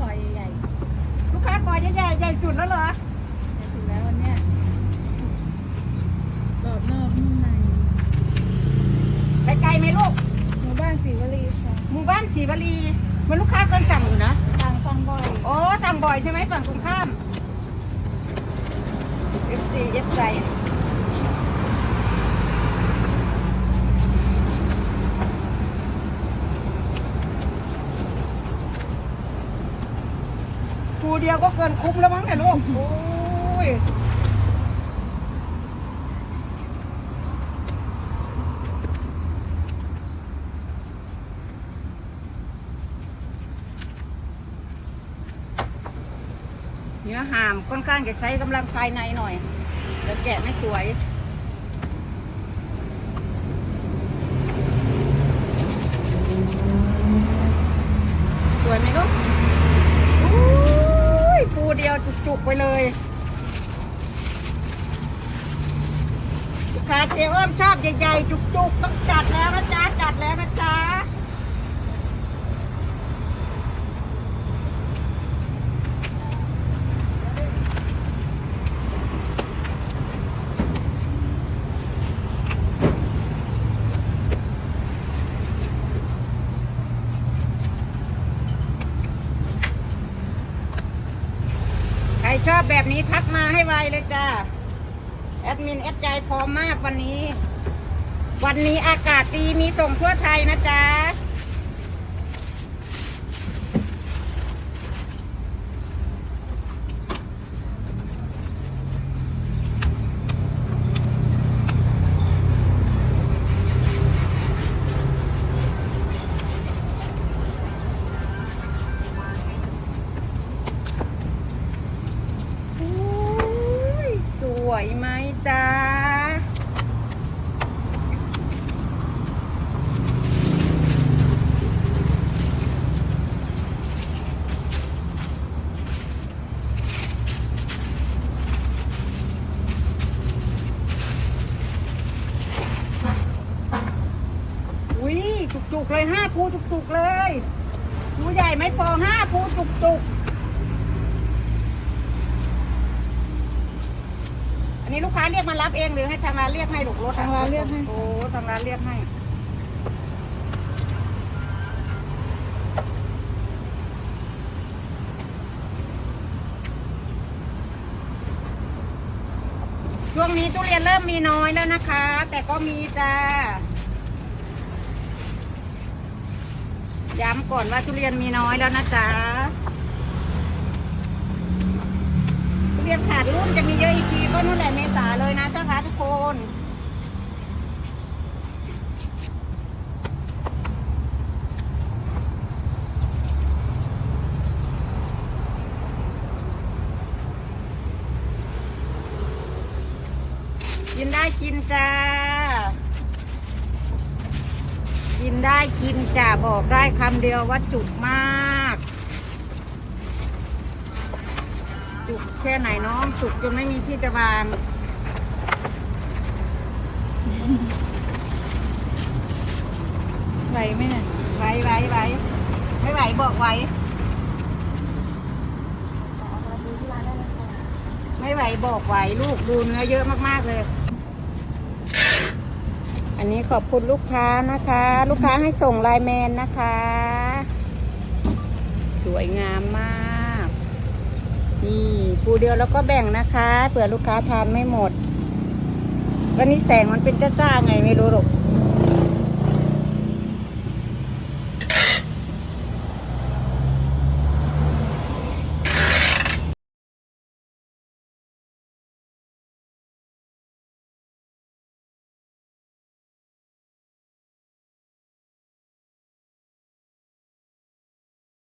คอใหญ่ลูกค้าคอใหญ่ใหญ่สุดแล้วเหรอใหญ่สุดแล้ววันนี้ยกบนอกนุ่นในไกลไหมลูกหมู่บ้านศรีวลีหมู่บ้านศรีวลีมันลูกค้าเกินสั่งอยู่นะทางฟังบ่อยโอ้สั่งบ่อยใช่ไหมฝั่งตรงข้ามเอฟซีเอฟใจ เดียวก็เกินคุ้มแล้วมั้งเนี่ยลูก โอ้ย เนื้อหามค่อนข้างจะใช้กำลังภายในหน่อย แต่แกะไม่สวย สวยไหมลูกอุ้ยปูเดียวจุ กไปเลยลูกค้าเจ๊อ้อมชอบใหญ่ๆจุกๆ ต้องจัดแล้วนะจ๊ะจัดแล้วนะจ๊ะ ชอบแบบนี้ทักมาให้ไวเลยจ้าแอดมินแอดใจพร้อมมากวันนี้ วันนี้อากาศดีมีส่งทั่วไทยนะจ๊ะ สวยไหมจ๊ะอุ้ยจุกๆเลยห้าภูจุกๆเลย ภูใหญ่ไหม่พอห้าภูจุกๆ นนี้ลูกค้าเรียกมารับเองหรือให้ทางร้านเรียกให้ลูกรถอะทางร้านเรียกให้ โอ้ทางร้านเรียกให้ ช่วงนี้ทุเรียนเริ่มมีน้อยแล้วนะคะ แต่ก็มีจ้า ย้ำก่อนว่าทุเรียนมีน้อยแล้วนะจ๊ะ ทุเรียน ขาดรุ่นจะมีเยอะอีกทีก็นู่นแหละเมษาเลยนะเจ้าค่ะทุกคนกินได้กินจ้า กินได้กินจ้า บอกได้คำเดียวว่าจุกมาก จุกแค่ไหนน้องจุกจนไม่มีที่จะวางไหวไหมเนี่ยไว้ไว้ไว้ไม่ไหวบอกไว้ไม่ไหวบอกไหวลูกดูเนื้อเยอะมากๆเลย อันนี้ขอบคุณลูกค้านะคะ ลูกค้าให้ส่งไลน์แมนนะคะ สวยงามมาก นี่ปูเดียวแล้วก็แบ่งนะคะเผื่อลูกค้าทานไม่หมด วันนี้แสงมันเป็นจ้าๆไงไม่รู้หรอก